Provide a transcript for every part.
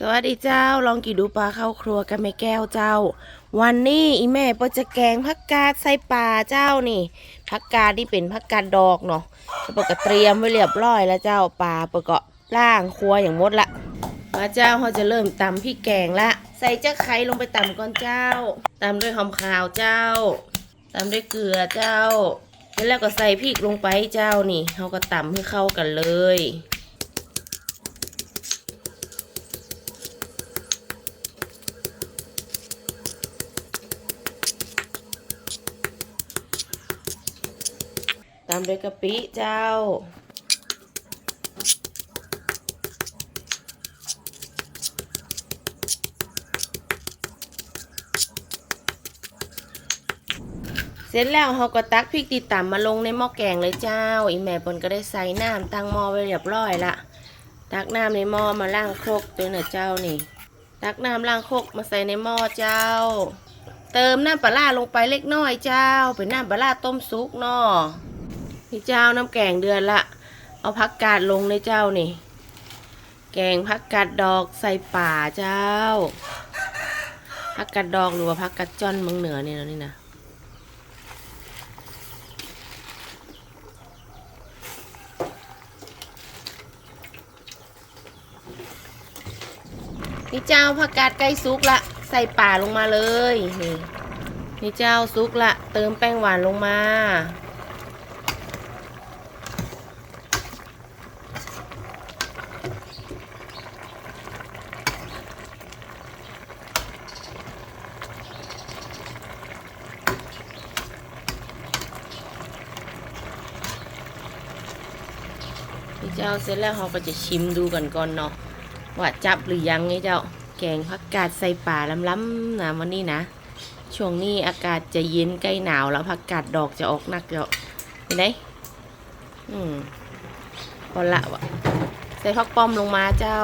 สวัสดีเจ้า ลองกี่ดูปลาเข้าครัวกันแม่แก้วเจ้า วันนี้อีแม่ปจะแกงผักกาดใส่ปลาเจ้านี่ผักกาดที่เป็นผักกาดดอกเนาะแล้วเปิดก็เตรียมไว้เรียบร้อยแล้วเจ้าปลาปิดก็ล่างครัวอย่างหมดละมาเจ้าเขาจะเริ่มตำพริกแกงละ ใส่เจ้าไข่ลงไปตำก่อนเจ้าตำด้วยหอมขาวเจ้าตำด้วยเกลือเจ้าแล้วก็ใส่พริกลงไปเจ้านี่เขาก็ตำให้เข้ากันเลย ตามด้วยกะปิเจ้า เสร็จแล้วเราก็ตักพริกติดต่ำมาลงในหม้อแกงเลยเจ้า อีแม่ปนก็ได้ใส่น้ำตั้งหม้อไว้เรียบร้อยละตักน้ำในหม้อมาล้างครกด้วยนะเจ้านี่ ตักน้ำล้างครกมาใส่ในหม้อเจ้า เติมน้ำปลาร้าลงไปเล็กน้อยเจ้า เป็นน้ำปลาร้าต้มซุกเนาะ นี่เจ้าน้ำแกงเดือนละ เอาผักกาดลงเลยเจ้านี่ แกงผักกาดดอกใส่ป่าเจ้าผักกาดดอกหรือว่าผักกาดจ้อนเมืองเหนือเนี่ยนะนี่นะนี่เจ้าผักกาดใกล้ซุกละ ใส่ป่าลงมาเลย นี่นี่เจ้าซุกละ เติมแป้งหวานลงมา นี่เจ้าเสร็จแล้วเราก็จะชิมดูกันก่อนเนาะว่าจับหรือยังไงเจ้าแกงผักกาดใส่ป่าล้ำๆนะวันนี้นะ ช่วงนี้อากาศจะเย็นใกล้หนาวแล้วผักกาดดอกจะออกหนักเจ้าเห็นไหมอืมพอละวะใส่ผักป้อมลงมาเจ้า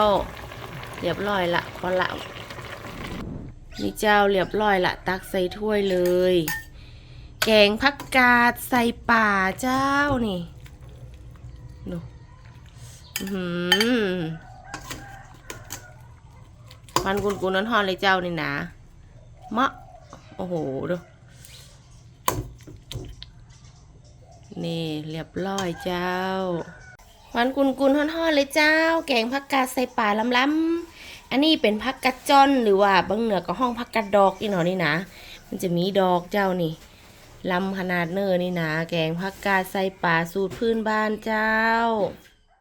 เรียบร้อยละพอละนี่เจ้าเรียบร้อยละตักใส่ถ้วยเลย แกงผักกาดใส่ป่าเจ้านี่ดู มันกุนกุนน้อนหอนเลยเจ้านี่นะมะ โอ้โห ดู นี่เรียบร้อยเจ้า มันกุนกุนห่อนๆเลยเจ้า แกงผักกาดใส่ป่าล้ำๆอันนี้เป็นผักกาดจอนหรือว่าบางเหนือก็ห้องผักกาดดอกอีหนอนี่นะ มันจะมีดอกเจ้านี่ลำขนาดเนอนี่นะ แกงผักกาดใส่ป่าสูตรพื้นบ้านเจ้า